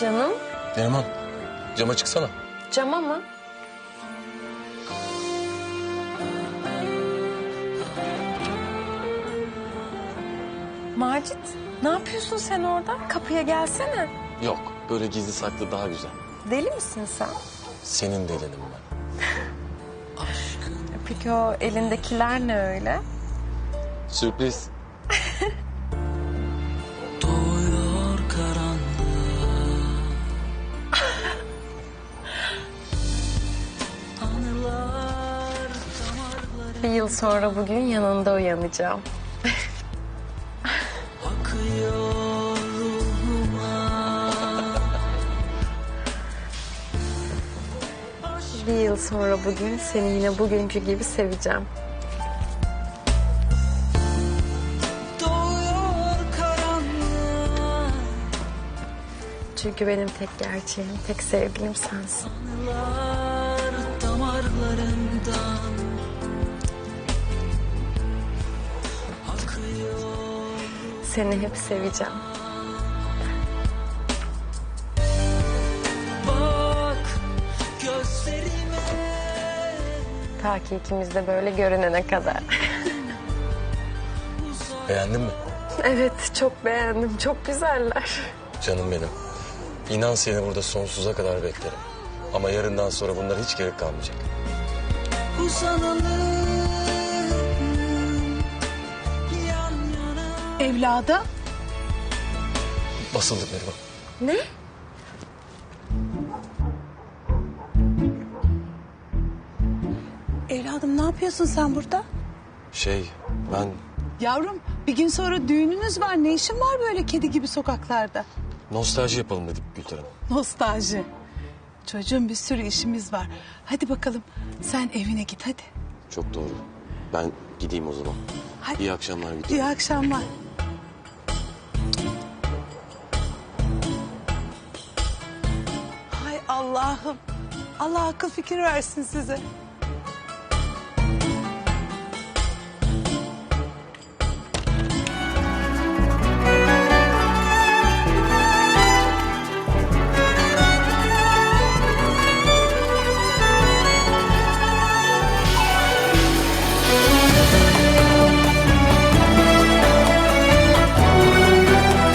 Canım Neriman cama çıksana. cama mı? Macit ne yapıyorsun sen orada? Kapıya gelsene. Yok böyle gizli saklı daha güzel. Deli misin sen? Senin delinim ben. Peki o elindekiler ne öyle? Sürpriz. Bir yıl sonra bugün yanında uyanacağım. Bir yıl sonra bugün seni yine bugünkü gibi seveceğim. Çünkü benim tek gerçeğim, tek sevgilim sensin. Anılar Seni hep seveceğim. bak gözlerime Ta ki ikimiz de böyle görünene kadar. Beğendin mi? evet, çok beğendim. Çok güzeller. Canım benim. İnan seni burada sonsuza kadar beklerim. Ama yarından sonra bunlar hiç gerek kalmayacak. uzanalım Evladım. Basıldık Neriman. Ne? Evladım ne yapıyorsun sen burada? Şey ben Yavrum bir gün sonra düğününüz var. Ne işin var böyle kedi gibi sokaklarda? nostalji yapalım dedik Gülter Hanım. Nostalji. Çocuğum bir sürü işimiz var. Hadi bakalım sen evine git hadi. Çok doğru. Ben gideyim o zaman. Hadi. İyi akşamlar Gülter İyi akşamlar. Allah'ım. Allah akıl fikir versin size.